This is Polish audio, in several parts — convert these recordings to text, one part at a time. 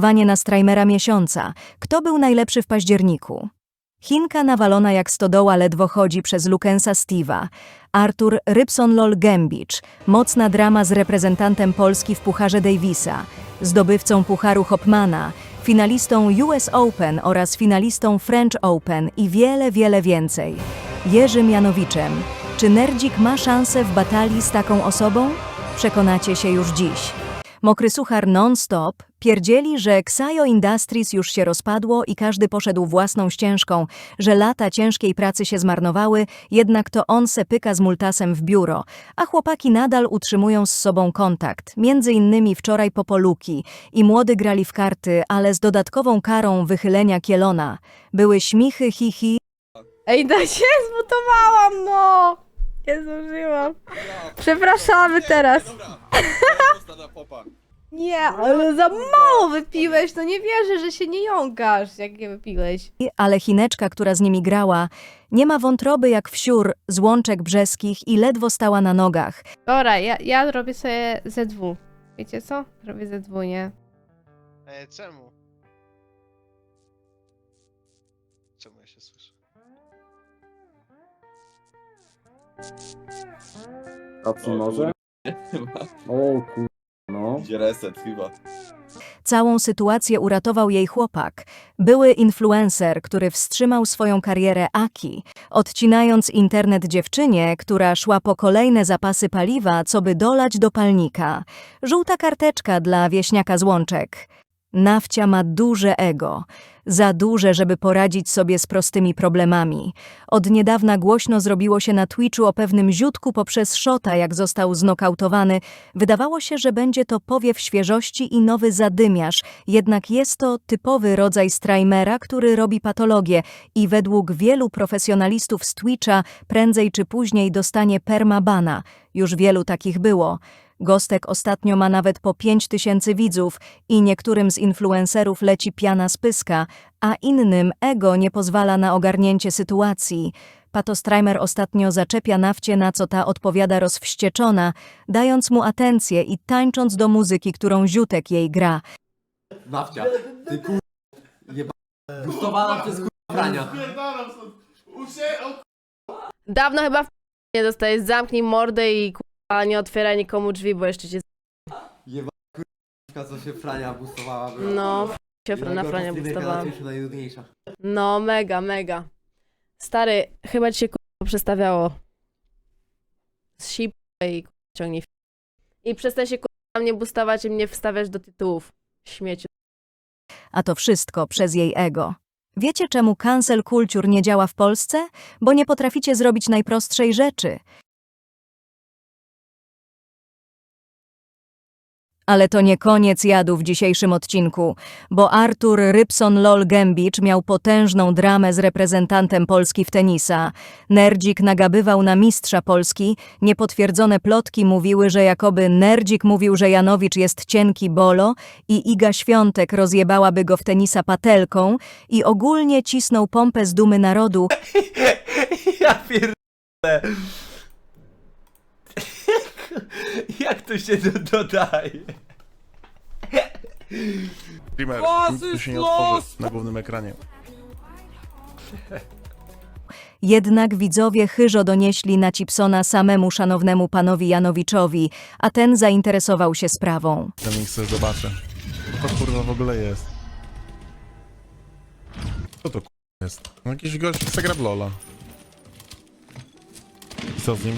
Na strajmera miesiąca. Kto był najlepszy w październiku? Chinka nawalona jak stodoła ledwo chodzi przez Lukensa Steve'a. Artur Rybson-Lol Gembicz. Mocna drama z reprezentantem Polski w Pucharze Davisa. Zdobywcą Pucharu Hopmana. Finalistą US Open oraz finalistą French Open i wiele, wiele więcej. Jerzym Janowiczem. Czy Nerdzik ma szansę w batalii z taką osobą? Przekonacie się już dziś. Mokry suchar non-stop pierdzieli, że Xayo Industries już się rozpadło i każdy poszedł własną ścieżką, że lata ciężkiej pracy się zmarnowały, jednak to on se pyka z multasem w biuro, a chłopaki nadal utrzymują z sobą kontakt, między innymi wczoraj po poluki i młody grali w karty, ale z dodatkową karą wychylenia kielona. Były śmichy, hihi, Ej, da się zmutowałam, no! Nie zdążyłam. Przepraszamy teraz. Nie, ale za mało wypiłeś, no nie wierzę, że się nie jąkasz, jak nie wypiłeś. ale Chineczka, która z nimi grała, nie ma wątroby jak wsiór z łączek brzeskich i ledwo stała na nogach. Dobra, ja, ja robię sobie ZW. Wiecie co? Robię ZW, nie? E, czemu? Czemu ja się słyszę? Tacy może? O kur... No. Idzie reset chyba. Całą sytuację uratował jej chłopak, były influencer, który wstrzymał swoją karierę Aki, odcinając internet dziewczynie, która szła po kolejne zapasy paliwa, co by dolać do palnika. Żółta karteczka dla wieśniaka z łączek. Nawcia ma duże ego, za duże, żeby poradzić sobie z prostymi problemami. Od niedawna głośno zrobiło się na Twitchu o pewnym ziutku poprzez szota, jak został znokautowany. Wydawało się, że będzie to powiew świeżości i nowy zadymiarz, jednak jest to typowy rodzaj strajmera, który robi patologię i według wielu profesjonalistów z Twitcha prędzej czy później dostanie permabana. Już wielu takich było. Gostek ostatnio ma nawet po 5 tysięcy widzów i niektórym z influencerów leci piana z pyska, a innym ego nie pozwala na ogarnięcie sytuacji. Patostrajmer ostatnio zaczepia nafcie, na co ta odpowiada rozwścieczona, dając mu atencję i tańcząc do muzyki, którą ziutek jej gra. Nawcia, ty kur... Jeba... Bustowana przez kur... Frania. Dawno chyba w nie dostajesz, zamknij mordę i kurwa nie otwieraj nikomu drzwi, bo jeszcze cię... z- Jeba co się Frania bustowała. była. No, f- się na franie na. Twitchu, najnudniejsza. No, mega, mega. Stary, chyba ci się kurwa przestawiało. Sip i kurwa, ciągnij. f- I przestań się kurwa mnie bustować i mnie wstawiać do tytułów. Śmieciu. A to wszystko przez jej ego. Wiecie, czemu cancel culture nie działa w Polsce? Bo nie potraficie zrobić najprostszej rzeczy. Ale to nie koniec jadu w dzisiejszym odcinku, bo Artur Rybson Lol Gembicz miał potężną dramę z reprezentantem Polski w tenisa. Nerdzik nagabywał na mistrza Polski, niepotwierdzone plotki mówiły, że jakoby Nerdzik mówił, że Janowicz jest cienki bolo i Iga Świątek rozjebałaby go w tenisa patelką i ogólnie cisnął pompę z dumy narodu, Ja pierdolę. Jak to się do, dodaje? Streamer, Was tu się nie otworzy na głównym ekranie. Jednak widzowie chyżo donieśli na Cipsona samemu szanownemu panowi Janowiczowi, a ten zainteresował się sprawą. Ten miejsce zobaczę. Co to kurwa w ogóle jest? Co to kurwa jest? No jakiś gość chce gra w Lola. I Co z nim?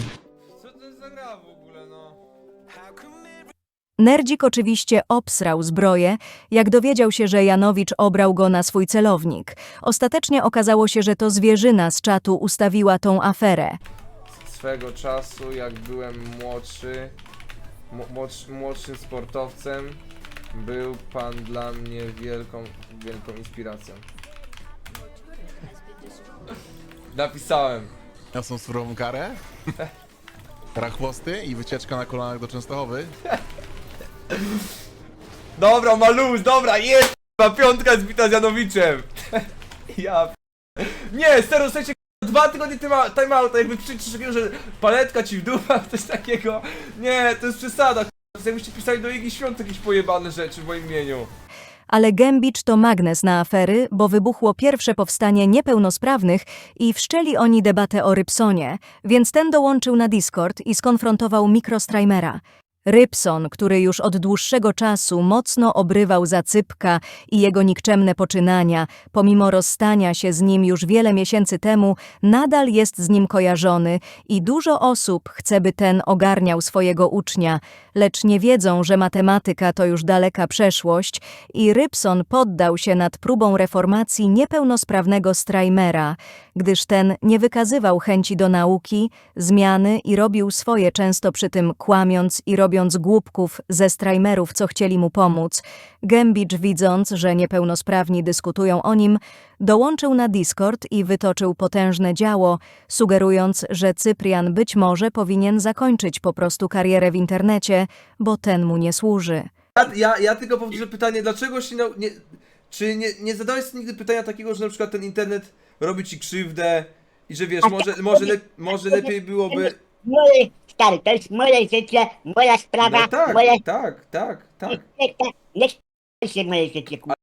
Nerdzik oczywiście obsrał zbroję, jak dowiedział się, że Janowicz obrał go na swój celownik. Ostatecznie okazało się, że to zwierzyna z czatu ustawiła tą aferę. swego czasu, jak byłem młodszy, mo- młodsz, młodszym sportowcem, był pan dla mnie wielką, wielką inspiracją. Napisałem. Niosą surową karę? Rachłosty i wycieczka na kolanach do Częstochowy? Dobra, maluz, dobra, jest! Ma piątka zbita z Janowiczem! ja Nie, serio, k***a, dwa tygodnie time timeouta, jakby takiego, że paletka ci w dupę, coś takiego. Nie, to jest przesada, k***a. Jakbyście pisali do Igi Świąt jakieś pojebane rzeczy w moim imieniu. Ale Gębicz to magnes na afery, bo wybuchło pierwsze powstanie niepełnosprawnych i wszczęli oni debatę o Rybsonie, więc ten dołączył na Discord i skonfrontował mikrostreamera. Rybson, który już od dłuższego czasu mocno obrywał Zacypka i jego nikczemne poczynania, pomimo rozstania się z nim już wiele miesięcy temu, nadal jest z nim kojarzony i dużo osób chce, by ten ogarniał swojego ucznia, lecz nie wiedzą, że matematyka to już daleka przeszłość i Rybson poddał się nad próbą reformacji niepełnosprawnego Strajmera, gdyż ten nie wykazywał chęci do nauki, zmiany i robił swoje często przy tym kłamiąc i robiąc głupków ze strajmerów, co chcieli mu pomóc. Gębicz, widząc, że niepełnosprawni dyskutują o nim, dołączył na Discord i wytoczył potężne działo, sugerując, że Cyprian być może powinien zakończyć po prostu karierę w internecie, bo ten mu nie służy. Ja, ja, ja tylko powtórzę pytanie, dlaczego się nau- nie, Czy nie, nie zadałeś sobie nigdy pytania takiego, że na przykład ten internet robi ci krzywdę i że wiesz, może, może, le, może lepiej byłoby... stary, to jest moje życie, moja sprawa, No tak, moja tak, tak, tak, nie nie się moje życie, kurwa.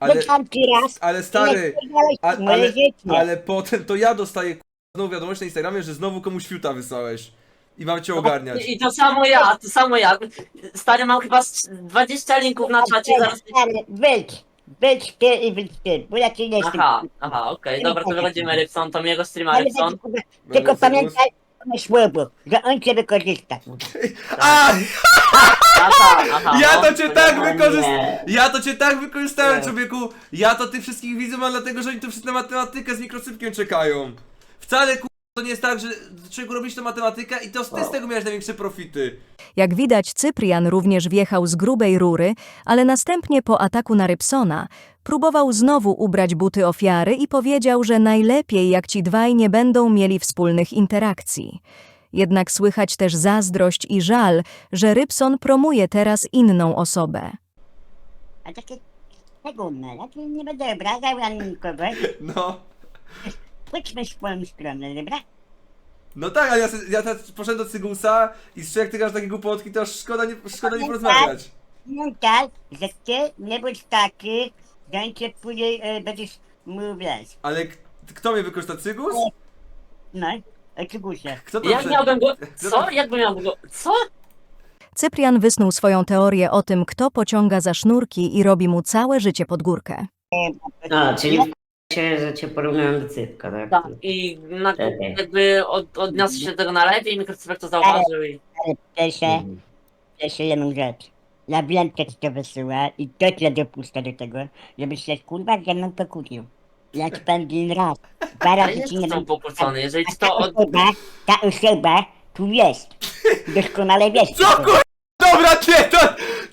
ale, ci raz, ale stary, nie pierdalaj a, moje ale, życie. ale potem to ja dostaję znowu wiadomość na Instagramie, że znowu komuś fiuta wysłałeś i mam cię ogarniać. I to samo ja, to samo ja. Stary, mam chyba z 20 linków na czacie, zaraz... Stary, wyjdź, wyjdź ty i wyjdź ty, bo ja ci nie chcę. Aha, aha, okej, dobra, to wychodzimy Rybson, to miłego streama Ale Rybson. będzie, kurwa, Tylko pamiętaj, na słowo, że on cię wykorzysta. A! Aha, aha, Ja to cię tak wykorzystałem! Ja to cię tak wykorzystałem, człowieku! Ja to tych wszystkich widzów mam dlatego, że oni tu wszyscy na matematykę z mikrosypkiem czekają. Wcale ku... to nie jest tak, że człowieku robisz tę matematykę i to ty z tego miałeś największe profity. Jak widać, Cyprian również wjechał z grubej rury, ale następnie po ataku na Rybsona próbował znowu ubrać buty ofiary i powiedział, że najlepiej jak ci dwaj nie będą mieli wspólnych interakcji. Jednak słychać też zazdrość i żal, że Rybson promuje teraz inną osobę. A takie nie będę obrażał ani nikogo. No. Pójdźmy w swoją stronę, dobra? No tak, ale ja, se- ja teraz poszedłem do Cygusa i z jak ty grasz takie głupotki, to aż szkoda nie, szkoda nie porozmawiać. Pamiętaj, że ty nie bądź taki, że on cię później e, będziesz mówić. Ale k- kto mnie wykorzysta, Cygus? No, oczywiście. Kto to Jak prze- miałbym go... Kto Co? to- Jakbym miał go... Co? Cyprian wysnuł swoją teorię o tym, kto pociąga za sznurki i robi mu całe życie pod górkę. A, czyli się, że cię porównują do cypka, tak? Tak, i na, Okej. jakby od, odniosł się do tego na lepiej, mikrocyfek to zauważył i... Pierwsze, Mhm. jeszcze jedną rzecz. Ja wiem, kto ci to wysyła i to cię dopuszcza do tego, żebyś się kurwa ze mną pokłócił. Ja ci powiem jeden raz. Dwa Ale razy ci nie są będę... pokłócony, jeżeli A ci ta to od... osoba, ta osoba tu jest. Doskonale wiesz. Co kur... Dobra, nie, to...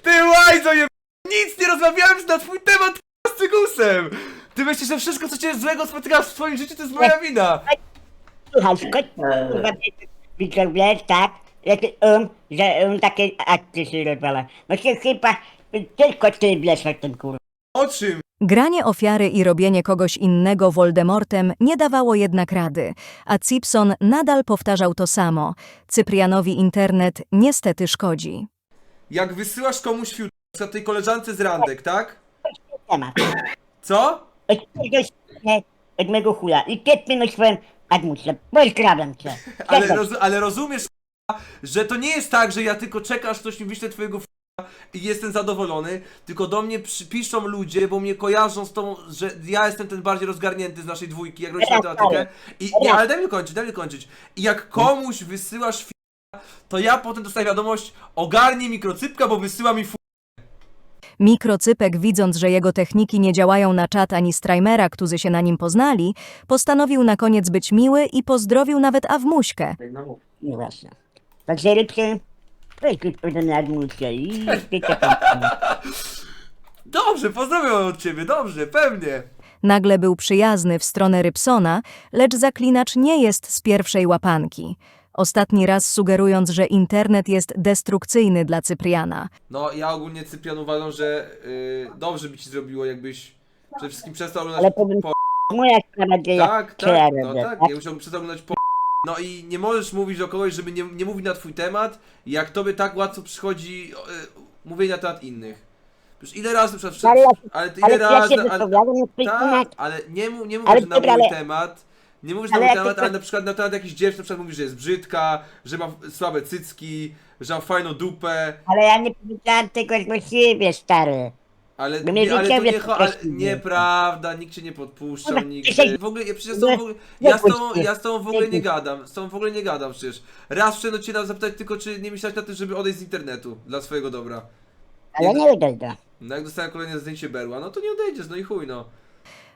Ty łajzo je... Nic nie rozmawiałem na twój temat k***a, z Cygusem! Ty myślisz, że wszystko co cię złego spotyka w swoim życiu to jest moja wina! Słuchaj, skąd kurwa tak? Lepiej um, że um, takie akcje się rozwala. No się chyba tylko ty wiesz o tym kurwa. O czym? Granie ofiary i robienie kogoś innego Voldemortem nie dawało jednak rady, a Cipson nadal powtarzał to samo. Cyprianowi internet niestety szkodzi. Jak wysyłasz komuś fiut... na tej koleżance z randek, tak? Temat. Co? Nie, od mego chula. I ty na swoją admusę. Pozdrawiam cię. Ale, roz, ale rozumiesz, k***a, że to nie jest tak, że ja tylko czekasz, ktoś mi wyśle twojego f***a i jestem zadowolony, tylko do mnie przypiszą ludzie, bo mnie kojarzą z tą, że ja jestem ten bardziej rozgarnięty z naszej dwójki, jak robisz matematykę. I nie, ale daj mi kończyć, daj mi kończyć. I jak komuś wysyłasz f***a, to ja potem dostaję wiadomość, ogarnij mikrocypka, bo wysyła mi f***. Mikrocypek, widząc, że jego techniki nie działają na czat ani Strajmera, którzy się na nim poznali, postanowił na koniec być miły i pozdrowił nawet Awmuśkę. No właśnie. Także mnie admusę i. Dobrze, pozdrawiam od ciebie, dobrze, pewnie. Nagle był przyjazny w stronę Rybsona, lecz zaklinacz nie jest z pierwszej łapanki. Ostatni raz sugerując, że internet jest destrukcyjny dla Cypriana. No, ja ogólnie Cyprian uważam, że y, dobrze by ci zrobiło, jakbyś przede wszystkim przestał oglądać Ale powiem, po... moja sprawa, gdzie ja Tak, co ja tak, no robię, tak, tak? ja musiałbym przestać oglądać po... No i nie możesz mówić do kogoś, żeby nie, nie mówić na twój temat, jak tobie tak łatwo przychodzi y, mówienie na temat innych. Już ile razy przykład Ale ja ale ty Ale ile ja razy, się ale, wypowiadam tak, ale nie, mów- nie Ale mówisz na dobra, mój ale- temat, nie mówisz na Ale mój ja temat, ale na przykład na temat jakichś dziewczyn, na przykład mówisz, że jest brzydka, że ma słabe cycki, że ma fajną dupę, Ale ja nie powiedziałem tego do siebie, stary. ale, No mnie nie, ale to nie, cho- ale, nieprawda, nikt cię nie podpuszczał, Dobra, nigdy. dzisiaj- W ogóle, ja przecież z tobą w ogóle, ja z tobą, ja z tobą w ogóle nie gadam, z tobą w ogóle nie gadam przecież. Raz wszedłem cię na zapytać tylko, czy nie myślałeś na tym, żeby odejść z internetu, dla swojego dobra. Ale nie odejdę. No jak dostałem kolejne zdjęcie berła, no to nie odejdziesz, no i chuj no.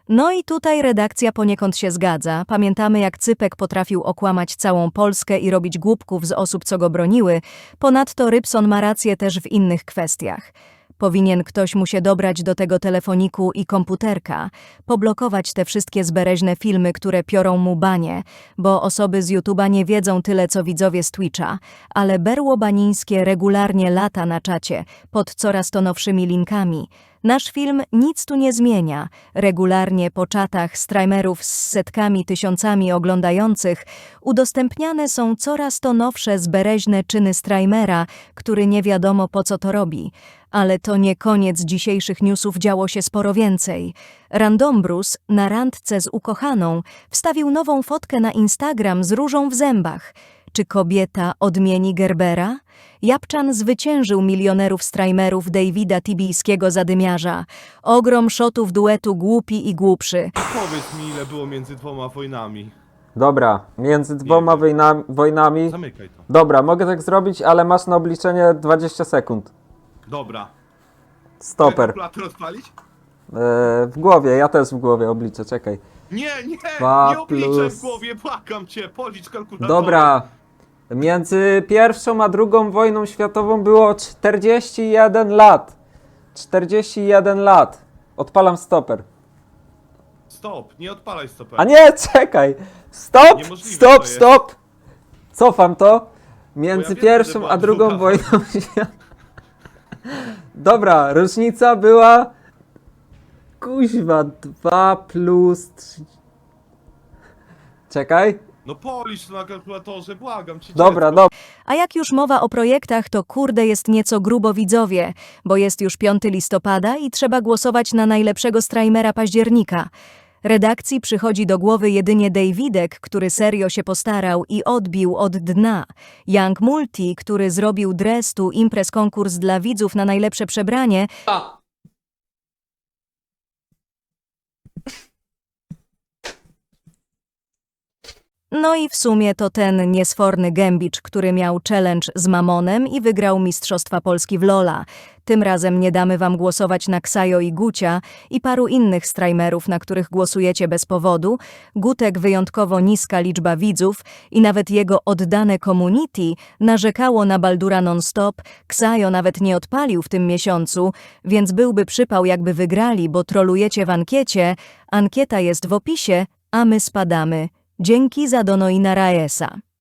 No i tutaj redakcja poniekąd się zgadza. Pamiętamy, jak Cypek potrafił okłamać całą Polskę i robić głupków z osób, co go broniły. Ponadto Rybson ma rację też w innych kwestiach. Powinien ktoś mu się dobrać do tego telefoniku i komputerka, poblokować te wszystkie zbereźne filmy, które piorą mu banie, bo osoby z YouTube'a nie wiedzą tyle, co widzowie z Twitcha, ale berło banińskie regularnie lata na czacie, pod coraz to nowszymi linkami. Nasz film nic tu nie zmienia. Regularnie po czatach streamerów z setkami tysiącami oglądających udostępniane są coraz to nowsze zbereźne czyny streamera, który nie wiadomo po co to robi. Ale to nie koniec dzisiejszych newsów, działo się sporo więcej. Randombrus na randce z ukochaną wstawił nową fotkę na Instagram z różą w zębach. Czy kobieta odmieni Gerbera? Japczan zwyciężył milionerów streamerów Davida Tibijskiego zadymiarza. Ogrom szotów duetu Głupi i Głupszy. Powiedz mi, ile było między dwoma wojnami. Dobra, między dwoma wojna, wojnami. Zamykaj to. Dobra, mogę tak zrobić, ale masz na obliczenie 20 sekund. Dobra. Stoper. Kalkulator odpalić? E, w głowie, ja też w głowie obliczę, czekaj. Nie, nie, Dwa nie obliczaj plus- w głowie, błagam cię, policz kalkulator. Dobra. Między pierwszą a drugą wojną światową było 41 lat. 41 lat. Odpalam stoper. Stop, nie odpalaj stopera. A nie, czekaj! Stop! Niemożliwe Stop, jest. stop! Cofam to. Między ja wiem, że pierwszą była a drugą druga wojną światową. Dobra, różnica była. Kuźwa, 2 plus 3. Czekaj. No policz to na kalkulatorze, błagam cię. Dobra, dziecko. dobra. A jak już mowa o projektach, to kurde jest nieco grubo widzowie, bo jest już 5 listopada i trzeba głosować na najlepszego streamera października. Redakcji przychodzi do głowy jedynie Davidek, który serio się postarał i odbił od dna. Young Multi, który zrobił dress tu imprez konkurs dla widzów na najlepsze przebranie, A, No i w sumie to ten niesforny gębicz, który miał challenge z Mamonem i wygrał Mistrzostwa Polski w Lola. Tym razem nie damy wam głosować na Ksajo i Gucia i paru innych streamerów, na których głosujecie bez powodu. Gutek wyjątkowo niska liczba widzów i nawet jego oddane community narzekało na Baldura non-stop, Ksajo nawet nie odpalił w tym miesiącu, więc byłby przypał jakby wygrali, bo trolujecie w ankiecie. Ankieta jest w opisie, a my spadamy. Dzięki za Donoina Raesa.